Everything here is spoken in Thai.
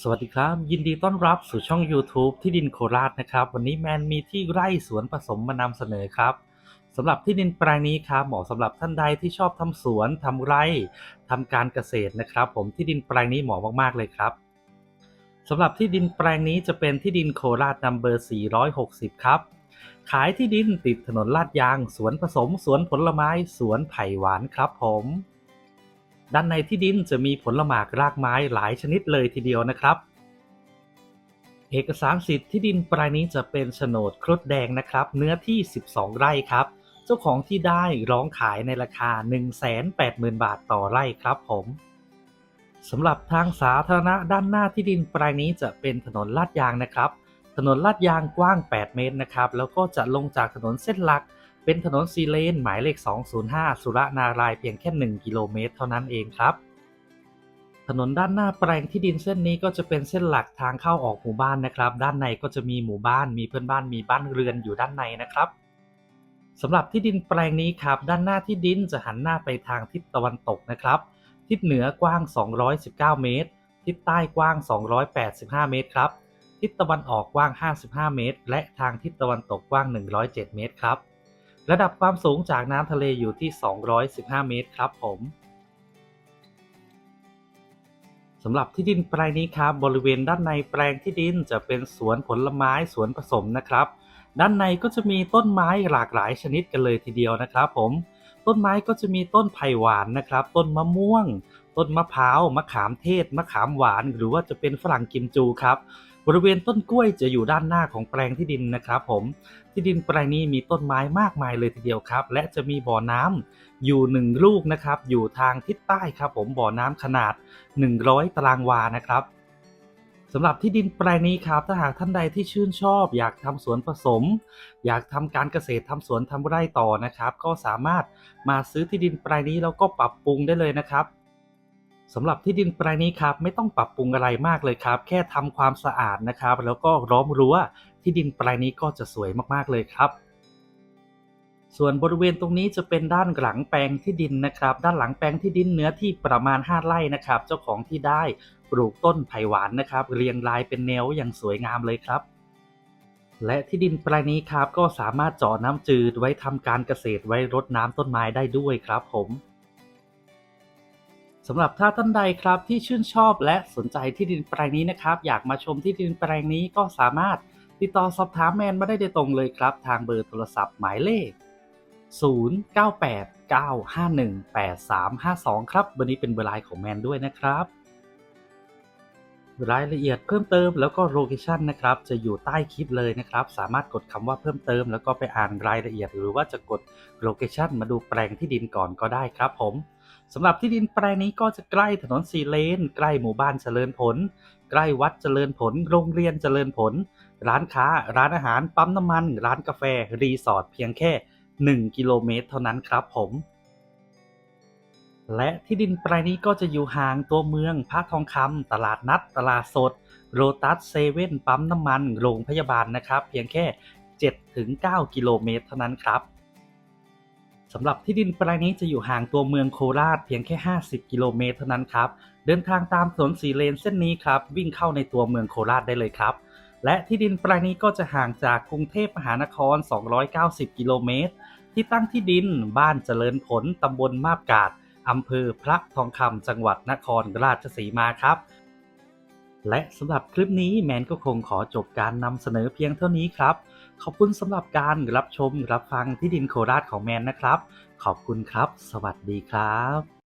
สวัสดีครับ ยินดีต้อนรับสู่ช่อง YouTube ที่ดินโคราชนะครับ วันนี้แมนมีที่ไร่สวนผสมมานำเสนอครับสำหรับที่ดินแปลงนี้ครับเหมาะสำหรับท่านใดที่ชอบทำสวนทำไร่ทำการเกษตรนะครับ ผมที่ดินแปลงนี้เหมาะมากๆเลยครับสำหรับที่ดินแปลงนี้จะเป็นที่ดินโคราชนัมเบอร์ 460 ครับ ขายที่ดินติดถนนลาดยาง สวนผสม สวนผลไม้ สวนไผ่หวานครับผม ด้านในที่ดินจะมีผลหมากรากไม้หลายชนิดเลยทีเดียวนะครับ เอกสารสิทธิ์ที่ดินแปลงนี้จะเป็นโฉนดครุฑแดงนะครับ เนื้อที่ 12 ไร่ครับ เจ้าของที่ได้ร้องขายในราคา 180,000 บาทต่อไร่ครับผมสำหรับทางสาธารณะด้านหน้าที่ดินแปลงนี้จะเป็นถนนลาดยางนะครับ ถนนลาดยางกว้าง 8 เมตรนะครับ แล้วก็จะลงจากถนนเส้นหลัก เป็นถนนซีเลนหมายเลข 205 สุรนารายเพียงแค่ 1 กิโลเมตร เท่านั้นเองครับ ถนนด้านหน้าแปลงที่ดินเส้นนี้ก็จะเป็นเส้นหลักทางเข้าออกหมู่บ้านนะครับ ด้านในก็จะมีหมู่บ้าน มีเพื่อนบ้าน มีบ้านเรือนอยู่ด้านในนะครับสำหรับที่ดินแปลงนี้ครับ ด้านหน้าที่ดินจะหันหน้าไปทางทิศตะวันตกนะครับ ทิศเหนือกว้าง 219 เมตร ทิศใต้กว้าง 285 เมตรครับ ทิศตะวันออกกว้าง 55 เมตร และทางทิศตะวันตกกว้าง 107 เมตรครับ ระดับความสูงจากน้ำทะเลอยู่ที่ 215 เมตรครับผมสำหรับที่ดินแปลงนี้ครับบริเวณด้านในแปลงที่ดินจะเป็นสวนผลไม้สวนผสมนะครับ ด้านในก็จะมีต้นไม้หลากหลายชนิดกันเลยทีเดียวนะครับ ผม ต้นไม้ก็จะมีต้นไผ่หวานนะครับ ต้นมะม่วง ต้นมะพร้าวมะขามเทศ มะขามหวาน หรือว่าจะเป็นฝรั่งกิมจูครับ บริเวณต้นกล้วยจะอยู่ด้านหน้าของแปลงที่ดินนะครับผมที่ดินแปลงนี้มีต้นไม้มากมายเลยทีเดียวครับ และจะมีบ่อน้ำอยู่หนึ่งลูกนะครับ อยู่ทางทิศใต้ครับ ผมบ่อน้ำขนาด 100 ตารางวานะครับสำหรับที่ดินแปลงนี้ครับ ถ้าหากท่านใดที่ชื่นชอบ อยากทำสวนผสม อยากทำการเกษตรทำสวนทำไร่ต่อนะครับ ก็สามารถมาซื้อที่ดินแปลงนี้แล้วก็ปรับปรุงได้เลยนะครับ สำหรับที่ดินแปลงนี้ครับไม่ต้องปรับปรุงอะไรมากเลยครับ แค่ทำความสะอาดนะครับ แล้วก็ล้อมรั้วที่ดินแปลงนี้ก็จะสวยมากๆเลยครับ ส่วนบริเวณตรงนี้จะเป็นด้านหลังแปลงที่ดินนะครับ ด้านหลังแปลงที่ดินเนื้อที่ประมาณ 5 ไร่นะครับ เจ้าของที่ได้ปลูกต้นไผ่หวานนะครับ เรียงรายเป็นแนวอย่างสวยงามเลยครับและที่ดินแปลงนี้ครับก็สามารถเจาะน้ำจืดไว้ทำการเกษตรไว้รดน้ำต้นไม้ได้ด้วยครับผม สำหรับถ้าท่านใดครับที่ชื่นชอบและสนใจที่ดินแปลงนี้นะครับ อยากมาชมที่ดินแปลงนี้ก็สามารถติดต่อสอบถามแมนมาได้โดยตรงเลยครับ ทางเบอร์โทรศัพท์หมายเลข 0989518352 ครับวันนี้เป็นเวลาของแมนด้วยนะครับ รายละเอียดเพิ่มเติมแล้วก็โลเคชันนะครับ จะอยู่ใต้คลิปเลยนะครับ สามารถกดคำว่าเพิ่มเติม แล้วก็ไปอ่านรายละเอียด หรือว่าจะกดโลเคชันมาดูแปลงที่ดินก่อนก็ได้ครับผม สำหรับที่ดินแปลงนี้ก็จะใกล้ถนนสีเลน ใกล้หมู่บ้านเจริญผล ใกล้วัดเจริญผล โรงเรียนเจริญผล ร้านค้า ร้านอาหาร ปั๊มน้ำมัน ร้านกาแฟ รีสอร์ทเพียงแค่ 1 กิโลเมตรเท่านั้นครับผม และที่ดินแปลงนี้ก็จะอยู่ห่างตัวเมืองพระทองคำตลาดนัด ตลาดสด โรตัสเซเว่น ปั๊มน้ำมัน โรงพยาบาลนะครับ เพียงแค่ 7-9 กิโลเมตรเท่านั้นครับ สำหรับที่ดินแปลงนี้จะอยู่ห่างตัวเมืองโคราชเพียงแค่ 50 กิโลเมตรเท่านั้นครับ เดินทางตามถนนสีเลนเส้นนี้ครับ วิ่งเข้าในตัวเมืองโคราชได้เลยครับ และที่ดินแปลงนี้ก็จะห่างจากกรุงเทพมหานคร 290 กิโลเมตร ที่ตั้งที่ดินบ้านเจริญผลตำบลมาบกาดอำเภอพระทองคำจังหวัดนครราชสีมาครับ และสำหรับคลิปนี้แมนก็คงขอจบการนำเสนอเพียงเท่านี้ครับ ขอบคุณสำหรับการรับชมรับฟังที่ดินโคราชของแมนนะครับ ขอบคุณครับ สวัสดีครับ